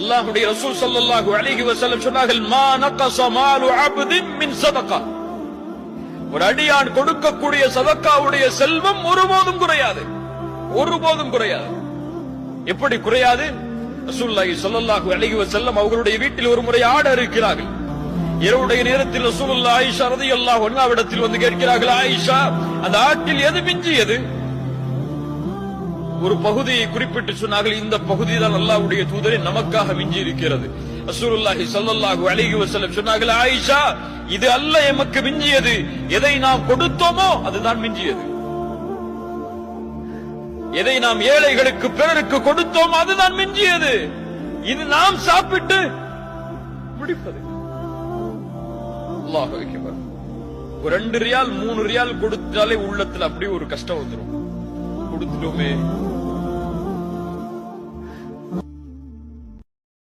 அல்லாஹுடைய ரசூல் ஸல்லல்லாஹு அலைஹி வஸல்லம் சொன்னார்கள் மா நகஸ மாலு அப்தின் மின் சதகா ஒரு அடியான் கொடுக்கக்கூடிய சதக்காவுடைய செல்வம் ஒருபோதும் குறையாது. ஒருபோதும் குறையாது. எப்படி குறையாது? ரசூல்லாஹி ஸல்லல்லாஹு அலைஹி வஸல்லம் அவர்களுடைய வீட்டில் ஒரு முறை ஆட இருக்கிறார்கள். இரவுடைய நேரத்தில் ரசூலுல்லாஹி ஆயிஷா அல்லாஹ் ஒன்னாவிடத்தில் வந்து கேட்கிறார்கள் ஆயிஷா அந்த ஆட்டில் எது மிஞ்சியது? ஒரு பகுதியை குறிப்பிட்டு சொன்னார்கள் இந்த பகுதி தான் அல்லாவுடைய தூதரை நமக்காக மிஞ்சி இருக்கிறது அசூருல்லாஹி சல்லாஹு அழகி வசலம் சொன்னார்கள் ஆயிஷா இது அல்ல எமக்கு மிஞ்சியது. எதை நாம் கொடுத்தோமோ அதுதான் மிஞ்சியது. எதை நாம் ஏழைகளுக்கு பிறருக்கு கொடுத்தோம் அதுதான் மிஞ்சியது. இது நாம் சாப்பிட்டு முடிப்பது. ஒரு ரெண்டு ரியால் மூணு ரியால் கொடுத்தாலே உள்ளத்துல அப்படியே ஒரு கஷ்டம் வந்துரும். കൊടുത്തിടുമേ